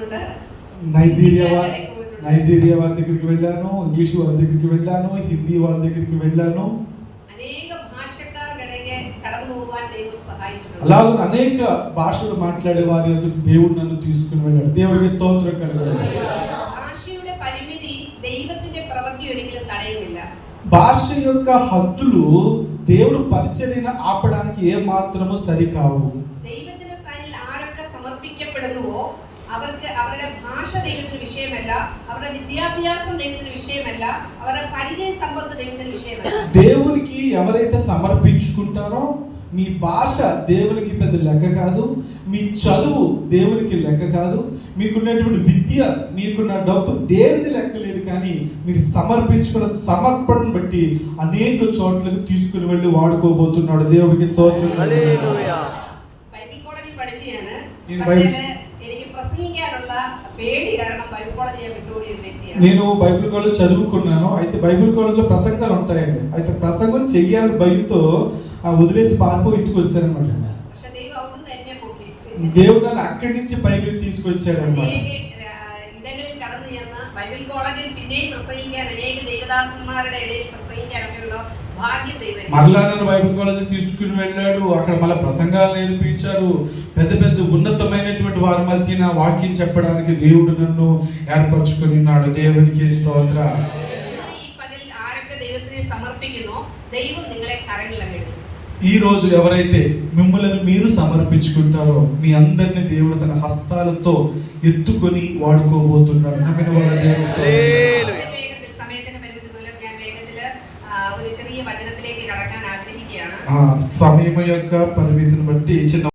പോകുന്നുണ്ട് నైజీరియా వా- ఇక్కడికి పోతుండే. నైజీరియా వాళ్ళ దగ్గరికి వెళ్ళాను ఇంగ్లీష్ వాళ్ళ దగ్గరికి వెళ్ళాను హిందీ వాళ్ళ దగ్గరికి వెళ్ళాను അനേക ഭാഷക്കാർക്കിടയിൽ കടന്നു പോകുവാൻ ദൈവം സഹായിച്ചിട്ടുണ്ട് అలాగే అనేక భాషలు మాట్లాడే వారి ఎందుకు దేవుడు నన్ను తీసుకుని వెళ్ళాడు దేవుడికి స్తోత్రం కలగాలి ഭാഷയുടെ പരിമിതി ദൈവത്തിന്റെ പ്രവൃത്തി ഒരിക്കലും തടയുന്നില്ല భాష యొక్క హద్దులు దేవుడు పరిచర్యను ఆపడానికి ఏ మాత్రము సరికావు ദൈവത്തിന്റെ സൈനിൽ ആരൊക്കെ സമർപ്പിക്കപ്പെടുന്നുവോ അവർക്ക് അവരുടെ ഭാഷ ദൈവത്തിന് വിഷയമല്ല അവരുടെ വിദ്യാഭ്യാസം ദൈവത്തിന് വിഷയമല്ല അവരുടെ പരിചയ സമ്പത്ത് ദൈവത്തിന് വിഷയമല്ല. దేవునికి ఎవరైతే సమర్పించుకుంటారో మీ భాష దేవునికి పెద్ద లెక్క కాదు మీ చదువు దేవునికి లెక్క కాదు మీకున్నటువంటి విద్య మీకున్న డబ్బు దేవుని లెక్క లేదు కానీ మీరు సమర్పించుకున్న సమర్పణను బట్టి అనేక చోట్లకు తీసుకుని వెళ్ళి వాడుకోబోతున్నాడు దేవునికి స్తోత్రం. నేను నేను బైబిల్ కాలేజ్ చదువుకున్నాను. అయితే బైబిల్ కాలేజ్లో ప్రసంగాలు ఉంటాయండి. అయితే ప్రసంగం చెయ్యాలి భయంతో వదిలేసి పాపం ఇంటికి వచ్చారనమాట దేవుడు నన్ను అక్కడి నుంచి పైకి తీసుకొచ్చాడు అనమాట അനേക ആ, ഇടങ്ങളിൽ കടന്നു ചെന്ന് ബൈബിൾ കോളേജിൽ പിന്നെയും പ്രസംഗിക്കാൻ അനേക ദൈവദാസന്മാരുടെ ഇടയിൽ പ്രസംഗിക്കാനൊക്കെയുള്ള ഭാഗ്യം ദൈവം మరలా నన్ను బైబిల్ కాలేజ్ తీసుకుని వెళ్ళాడు అక్కడ మళ్ళీ ప్రసంగాలు నేర్పించారు పెద్ద పెద్ద ఉన్నతమైనటువంటి వారి మధ్యన వాక్యం చెప్పడానికి దేవుడు నన్ను ఏర్పరచుకుని ఉన్నాడు దేవునికి స్తోత్ర ഇന്ന് ഈ പകൽ ആരൊക്കെ ദൈവത്തിനെ സമർപ്പിക്കുന്നോ ദൈവം നിങ്ങളെ കരങ്ങളിലെടുക്കും ఈరోజు ఎవరైతే మిమ్మల్ని మీరు సమర్పించుకుంటారో మీ అందరిని దేవుడు తన హస్తాలతో ఎత్తుకొని వాడుకోబోతున్నాడు. నమ్మిన వాళ్ళ దేవుడు సమయం యొక్క పరిమితిని బట్టి చిన్న